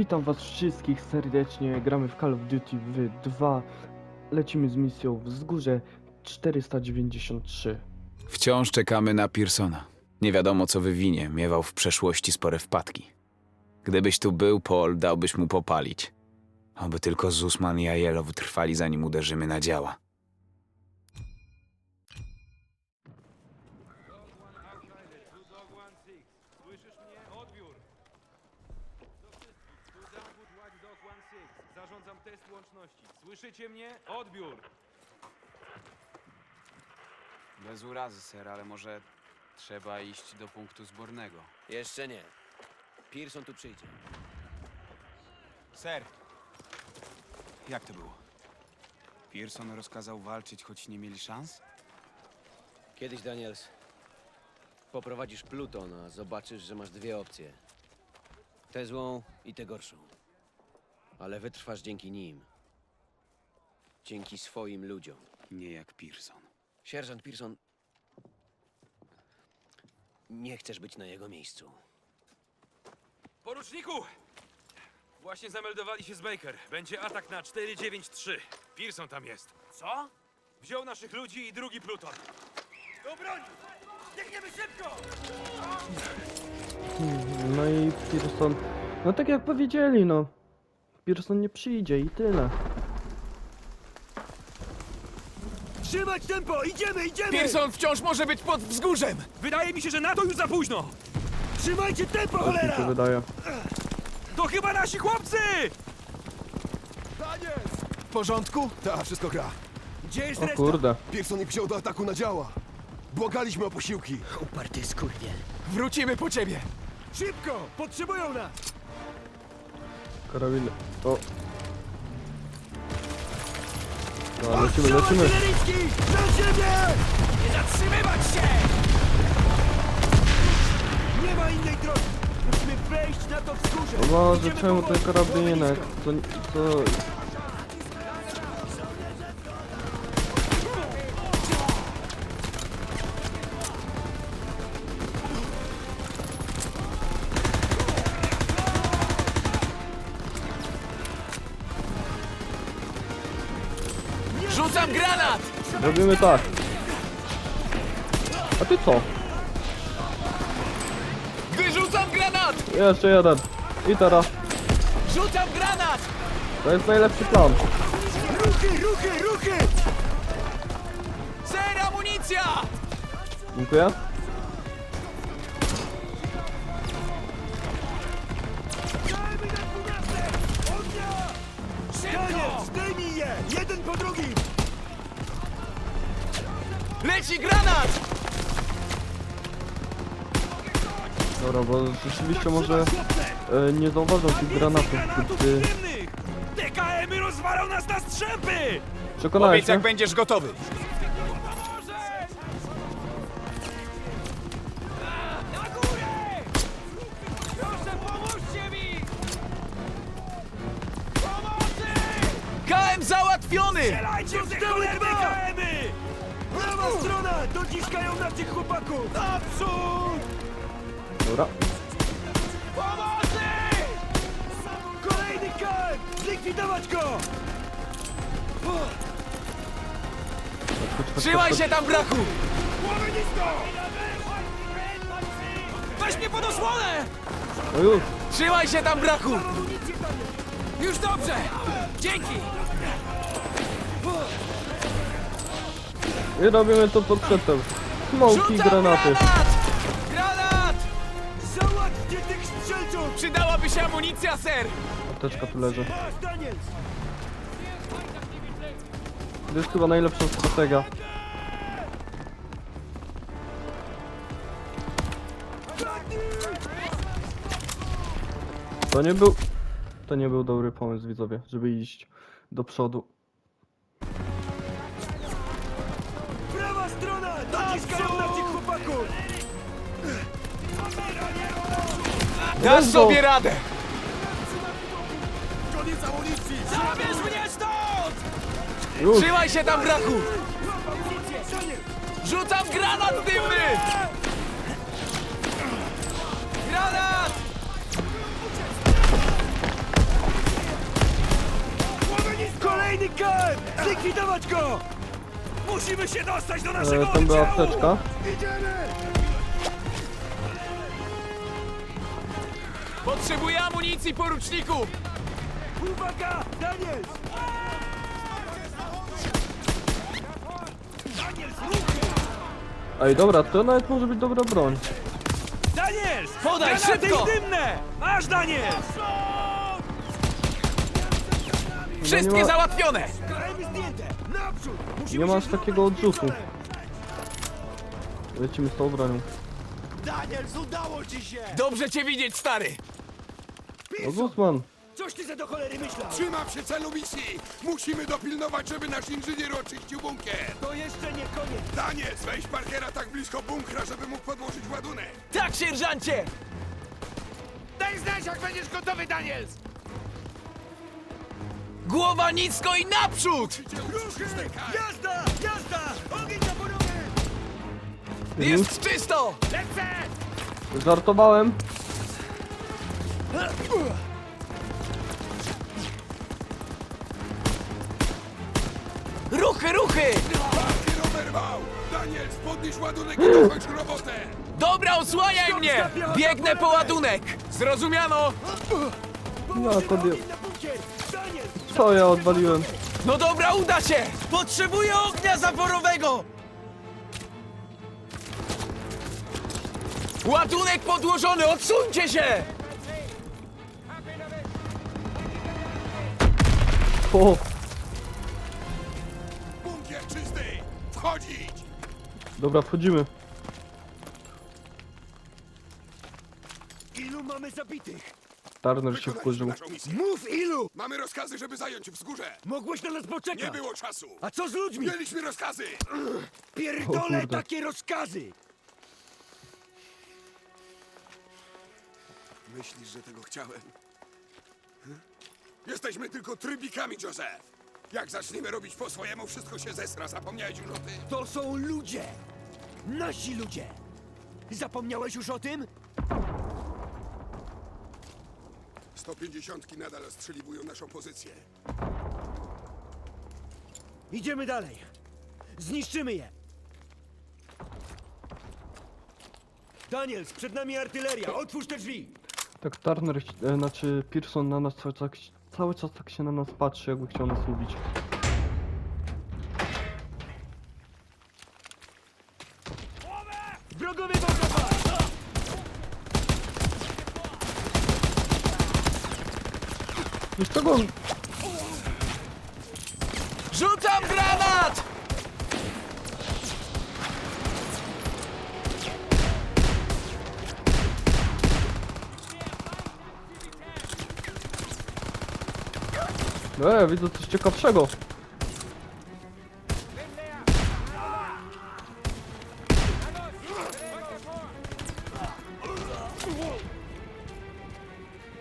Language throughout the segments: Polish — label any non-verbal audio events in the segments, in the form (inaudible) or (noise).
Witam was wszystkich serdecznie, gramy w Call of Duty w 2 Lecimy z misją Wzgórze 493 Wciąż czekamy na Pearsona. Nie wiadomo, co wywinie. Miewał w przeszłości spore wpadki. Gdybyś tu był, Paul, dałbyś mu popalić. Oby tylko Zusman i Ajelo wytrwali, zanim uderzymy na działa. Słyszysz mnie? Odbiór! Do wszystkich, tu Dagwood Watchdog 1-6. Zarządzam test łączności. Słyszycie mnie? Odbiór! Bez urazy, ser, ale może trzeba iść do punktu zbornego. Jeszcze nie. Pearson tu przyjdzie. Ser! Jak to było? Pearson rozkazał walczyć, choć nie mieli szans? Kiedyś, Daniels, poprowadzisz Pluton, a zobaczysz, że masz dwie opcje. Tę złą i tę gorszą. Ale wytrwasz dzięki nim. Dzięki swoim ludziom. Nie jak Pearson. Sierżant Pearson... Nie chcesz być na jego miejscu. Poruczniku! Właśnie zameldowali się z Baker. Będzie atak na 493. Pearson tam jest. Co? Wziął naszych ludzi i drugi pluton. Do broni! Biegniemy szybko! No i Pearson, no tak jak powiedzieli no Pearson nie przyjdzie i tyle Trzymać tempo! Idziemy, idziemy! Pearson wciąż może być pod wzgórzem! Wydaje mi się, że na to już za późno! Trzymajcie tempo, Tak mi się wydaje To chyba nasi chłopcy! W porządku? Tak, wszystko gra. Gdzie jest O kurde Pearson ich wziął do ataku na działa. Błagaliśmy o posiłki. Uparty skurwiel. Wrócimy po ciebie! Szybko! Potrzebują nas! Karabiny O No lecimy, lecimy! Nie zatrzymywać się! Nie ma innej drogi! Musimy wejść na to wzgórze! O Boże, Idziemy czemu ten karabinek? połowy Co, Robimy tak A ty co? Wyrzucam granat! Jeszcze jeden I teraz Rzucam granat! To jest najlepszy plan Ruchy, ruchy, ruchy! Ser, amunicja! Dziękuję Leci granat! Dobra, bo rzeczywiście może e, nie zauważał tych granatów, gdy! TKM-y rozwalą nas na strzępy! przekonałeś Powiedz, się? jak będziesz gotowy. Strona! Dociskają na tych chłopaków! Naprzód! Dobra, Pomocy! Kolejny KM! Zlikwidować go! Trzymaj się tam, brachu! Głowy nisko! Weź mnie pod osłonę! no już Trzymaj się tam, brachu! Już dobrze! Dzięki! I robimy to pod przedtem Smoki Rzucam granaty granat! Granat! Załatwcie tych strzelców! Przydałaby się amunicja, ser! Apteczka tu leży! To jest chyba najlepsza strategia To nie był... To nie był dobry pomysł widzowie, żeby iść do przodu Dasz sobie radę! Zabierz mnie stąd! Trzymaj się tam, brachu! Rzucam granat dymny! Granat! Kolejny gun! Zlikwidować go! Musimy się dostać do naszego E, tam była oddziału! apteczka. Idziemy! Potrzebuję amunicji, poruczniku! Uwaga! Daniel! Daniel, Ej, dobra, to nawet może być dobra broń. Daniel! Podaj, Granaty szybko! i dymne! Masz, Daniel! Wszystkie ma- załatwione! Krajmy zdjęte! Naprzód! Musimy Nie się masz takiego odrzutu. Lecimy z tą bronią. Daniel, udało ci się! Dobrze cię widzieć, stary! No Guzman, Coś ty za do cholery myślał? Trzymam się celu misji! Musimy dopilnować, żeby nasz inżynier oczyścił bunkier! To jeszcze nie koniec! Daniel, weź Parkera tak blisko bunkra, żeby mógł podłożyć ładunek! Tak, sierżancie! Daj znać, jak będziesz gotowy, Daniels! Głowa nisko i naprzód! Ruchy! Jazda! Jazda! Ogień zaporowy! Jest czysto! Lecę! żartowałem. Ruchy, ruchy! Parkier oberwał! Daniel, podnieś ładunek i dokończ robotę! Dobra, osłaniaj mnie! Biegnę po ładunek! Zrozumiano? Ja bunkier! Daniel! Co ja odwaliłem? No dobra, uda się! Potrzebuję ognia zaporowego! Ładunek podłożony, odsuńcie się! O, Bunkier czysty! Wchodzić! dobra, wchodzimy. Ilu mamy zabitych? Turner się Wykonaliśmy wkurzył. naszą misję. Mów ilu! Mamy rozkazy, żeby zająć wzgórze! Mogłeś na nas poczekać! Nie było czasu! A co z ludźmi? Mieliśmy rozkazy! O Pierdolę kurde. takie rozkazy! Myślisz, że tego chciałem? Jesteśmy tylko trybikami, Joseph! Jak zaczniemy robić po swojemu, wszystko się zesra. Zapomniałeś już o tym? To są ludzie! Nasi ludzie! Zapomniałeś już o tym? 150 nadal ostrzeliwują naszą pozycję. Idziemy dalej. Zniszczymy je. Daniels, przed nami artyleria. Otwórz te drzwi. Tak Turner, e, znaczy Pearson na nas cały czas, cały czas tak się na nas patrzy, jakby chciał nas ubić. Wrogowie bombowa! Wiesz czego on... Rzucam granat! E, widzę coś ciekawszego.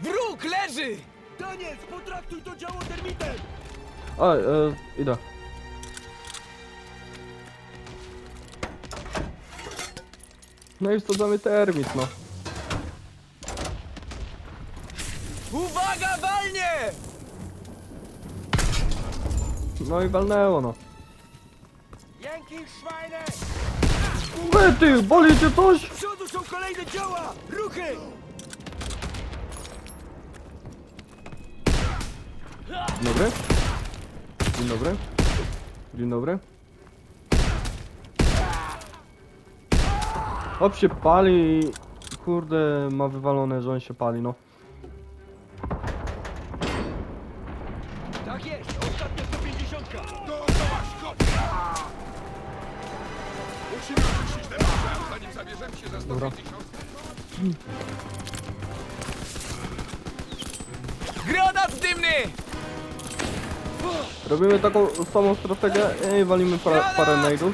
Wróg leży! Daniels, potraktuj to działo termitem! A, e, idę. No i wsadzamy termit, no. Uwaga, No i walnęło, no. Wy ty, boli cię coś? Przodu są kolejne działa! Ruchy! Dzień dobry. Dzień dobry. Dzień dobry. Hop się pali i... Kurde, ma wywalone, że on się pali, no. Granat dymny! Robimy taką samą strategię i walimy parę, parę nade'ów.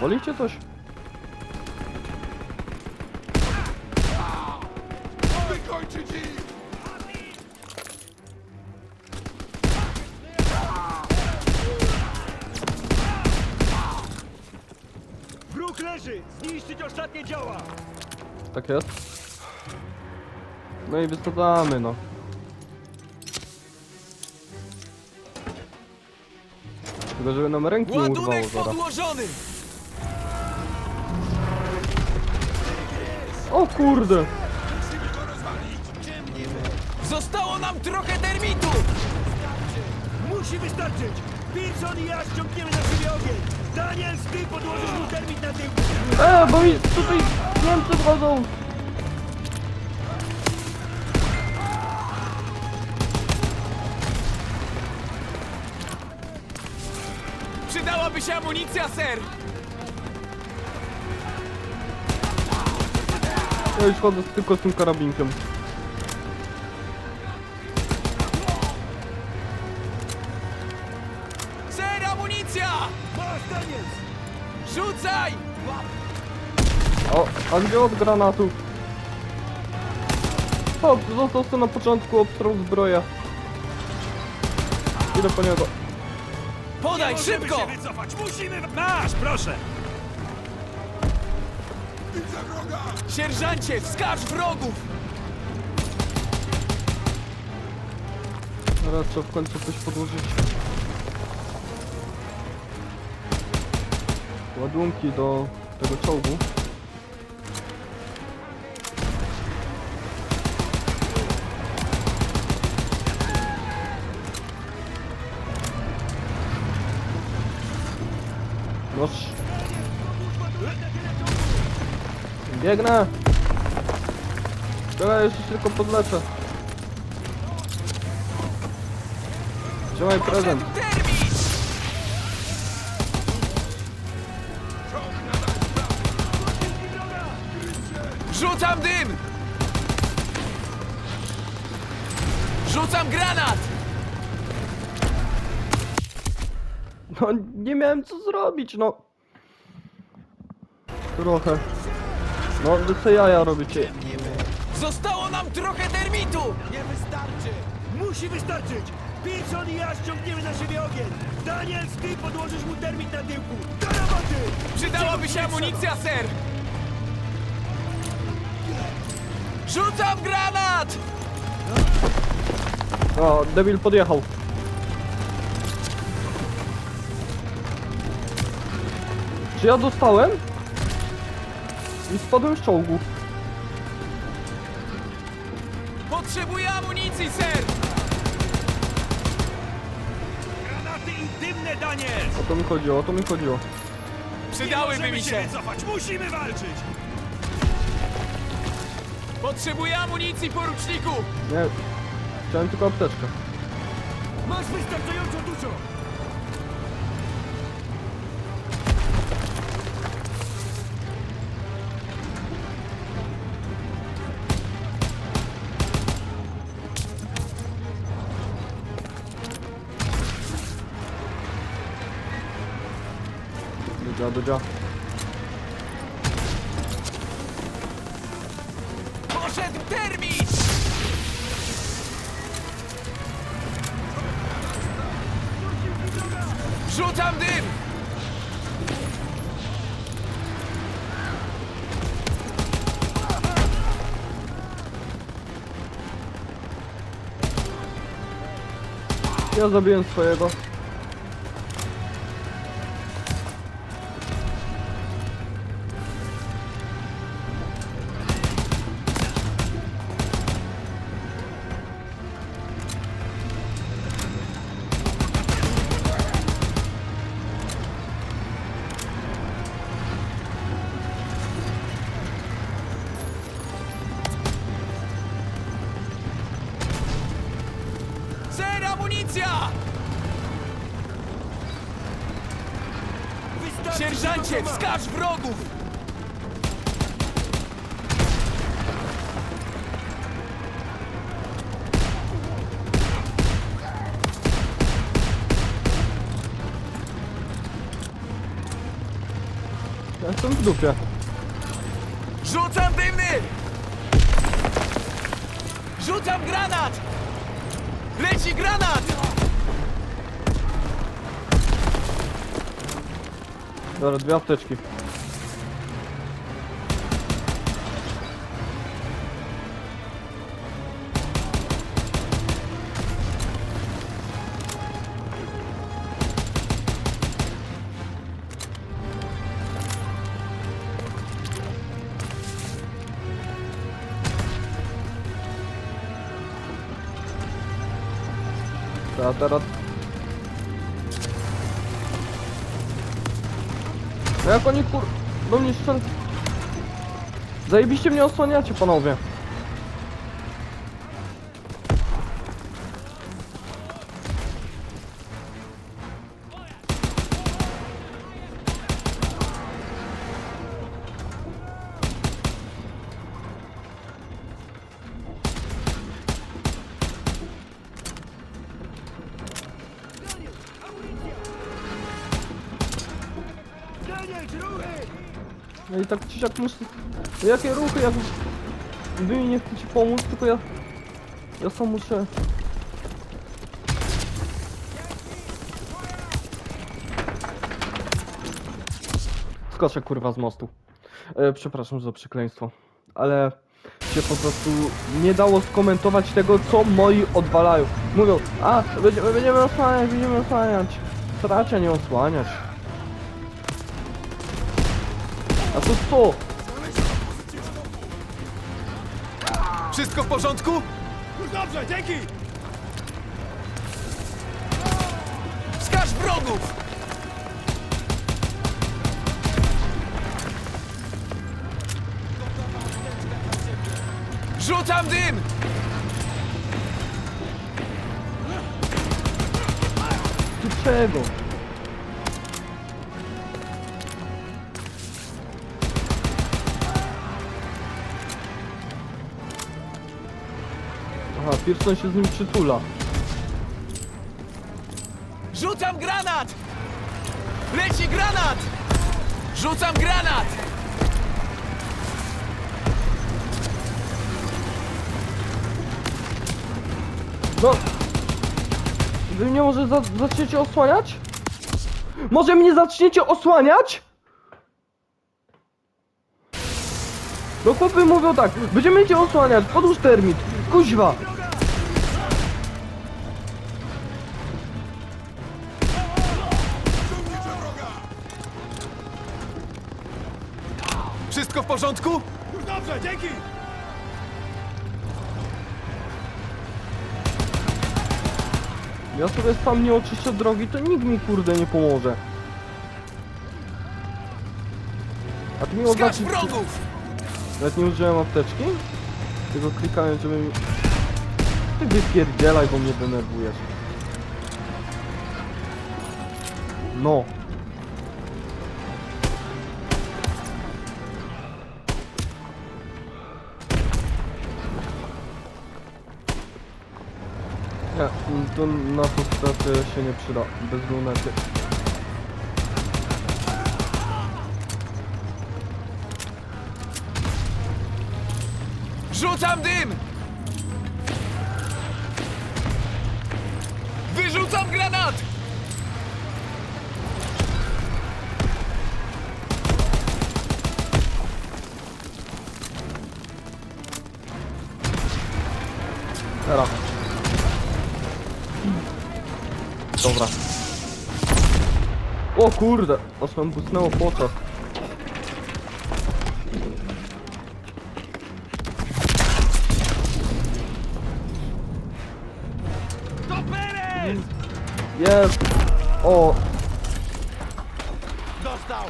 Wolicie coś? Tak jest. No i wysadzamy, no. Tylko żeby nam ręki urwało Ładunek zaraz. podłożony! O kurde! Zostało nam trochę termitu! Musi wystarczyć! Pearson i ja ściągniemy na siebie ogień! Daniel, ty podłożysz mu termit na tył! E, bo mi tutaj Niemcy wchodzą! Przydałaby się amunicja, ser! Ja już chodzę tylko z tym karabinkiem. Rzucaj! O, a gdzie od granatu? O, został sobie na początku obstrał zbroję. Idę po niego. Podaj, Możemy szybko! się wycofać! Musimy... Masz, proszę! Widzę wroga! Sierżancie, wskaż wrogów! Teraz trzeba w końcu coś podłożyć. Ładunki do tego czołgu. Noż. Biegnę! Czekaj, jeszcze tylko podlecę. Trzymaj prezent. Rzucam dym! Rzucam granat! No nie miałem co zrobić, no. Trochę. No, wy se jaja robicie. Zostało nam trochę termitu! Musi wystarczyć! Pearson i ja ściągniemy na siebie ogień! Daniel, ty podłożysz mu termit na tyłku! Do roboty! Przydałaby się amunicja, ser! Rzucam granat! O, debil podjechał. Czy ja dostałem? I spadłem z czołgu. Potrzebuję amunicji, ser! Granaty i dymne, Daniel! O to mi chodziło, o to mi chodziło. Przydałyby Możemy mi się! wycofać! Musimy walczyć! Potrzebuję amunicji, poruczniku! Nie, chciałem tylko apteczkę. Masz wystarczająco dużo! Dodzia, dodzia. Poszedł Ja zabiłem swojego. Jestem w dupie. Rzucam dymny! Rzucam granat! Leci granat! Dobra, dwie apteczki. A teraz... No jak oni kur... do mnie strzel... Zajebiście mnie osłaniacie, panowie. No i tak czy siak muszę... No jakie ruchy, jak... Wy mi nie chcecie pomóc, tylko ja... Ja sam muszę... Skoczę kurwa z mostu. E, przepraszam za przekleństwo. Ale się po prostu nie dało skomentować tego, co moi odwalają. Mówią, a, będziemy, będziemy osłaniać, będziemy osłaniać. Staracie nie osłaniać. A to co? Wszystko w porządku? Już dobrze, dzięki! Wskaż wrogów! Rzucam dym! Tu czego? Pearson się z nim przytula. Rzucam granat! Leci granat! Rzucam granat! No! Wy mnie może za zaczniecie osłaniać? Może mnie zaczniecie osłaniać? No chłopy mówią tak, będziemy cię osłaniać, podłóż termit, kuźwa! Porządku? Już dobrze, dzięki! Ja sobie sam nie oczyszczę drogi, to nikt mi kurde nie pomoże. A ty mi oznaczyć... wrogów! Nawet nie użyłem apteczki? Tylko klikałem, żeby mi... Ty wypierdzielaj, bo mnie denerwujesz. No. To na straty się nie przyda, bez lunety. Rzucam dym! Wyrzucam granat! Dobra. O kurde, aż nam busnęło. To Perez! Jest! O! Dostał!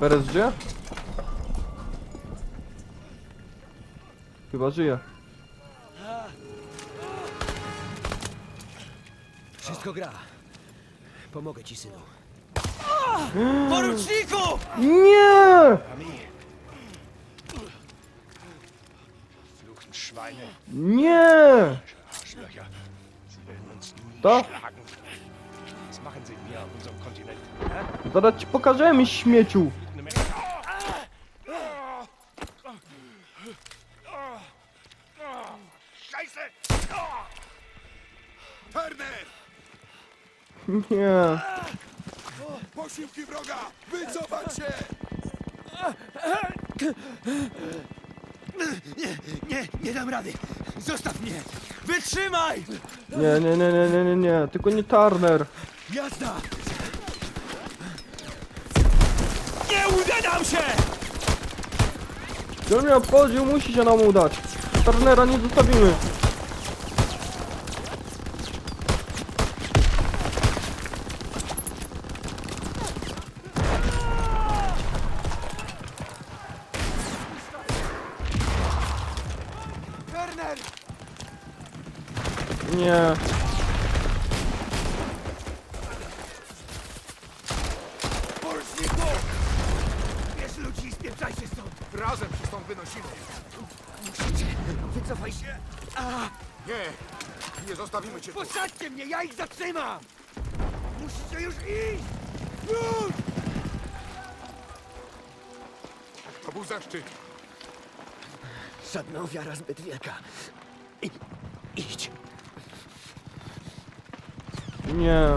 Perez gdzie? Chyba żyje. Wszystko gra. Pomogę ci, synu. Poruczniku! Nie! Schweine, Nie! Arschlöcher. Sie werden uns nie schlagen. Was machen sie hier auf unserem Kontinent? Hä? Zaraz ci pokażemy śmieciu! Eine Menge. Scheiße! Turner! (laughs) Nie! Posiłki wroga! Wycofać się! Nie, nie dam rady! Zostaw mnie! Wytrzymaj! Nie, nie, nie, nie, nie, nie, nie, tylko nie Turner! Jazda! Nie uda nam się! Mnie obchodził, musi się nam udać! Turnera nie zostawimy! Nie. Bierz ludzi i spieprzajcie stąd! Razem się stąd wynosimy. Musicie! Wycofaj się! Nie, nie zostawimy cię tu. Posadźcie mnie, ja ich zatrzymam! Musicie już iść! Już! To był zaszczyt. Żadna ofiara zbyt wielka. I, idź! Nie.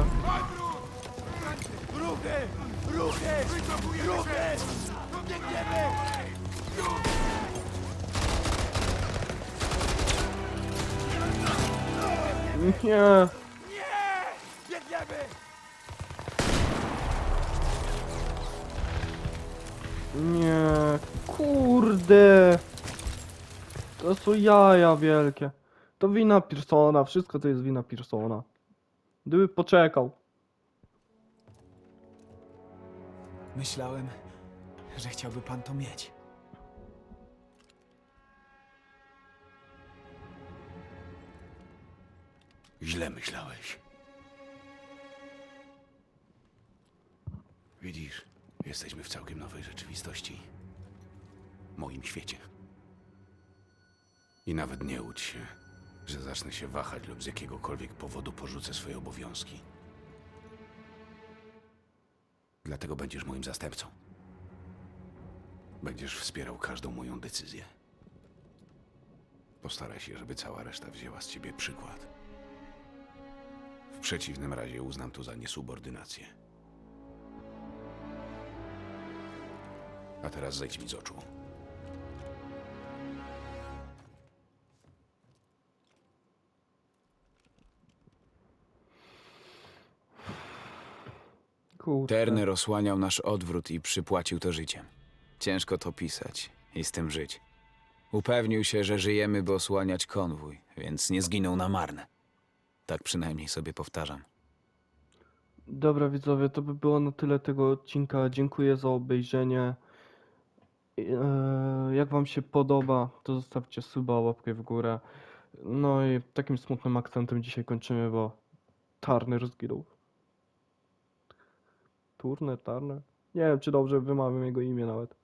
Nie. Biegniemy! Nie. Kurde. To są jaja wielkie. To wina Pearsona. Wszystko to jest wina Pearsona. Gdyby poczekał. Myślałem, że chciałby pan to mieć. Źle myślałeś. Widzisz, jesteśmy w całkiem nowej rzeczywistości. Moim świecie. I nawet nie łudź się, że zacznę się wahać lub z jakiegokolwiek powodu porzucę swoje obowiązki. Dlatego będziesz moim zastępcą. Będziesz wspierał każdą moją decyzję. Postaraj się, żeby cała reszta wzięła z ciebie przykład. W przeciwnym razie uznam to za niesubordynację. A teraz zejdź mi z oczu. Kurde. Turner osłaniał nasz odwrót i przypłacił to życiem. Ciężko to pisać i z tym żyć. Upewnił się, że żyjemy, by osłaniać konwój, więc nie zginął na marne. Tak przynajmniej sobie powtarzam. Dobra widzowie, to by było na tyle tego odcinka. Dziękuję za obejrzenie. Eee, Jak wam się podoba, to zostawcie suba, łapkę w górę. No i takim smutnym akcentem dzisiaj kończymy, bo Turner zginął. Turner, Turner? Nie wiem, czy dobrze wymawiam jego imię nawet.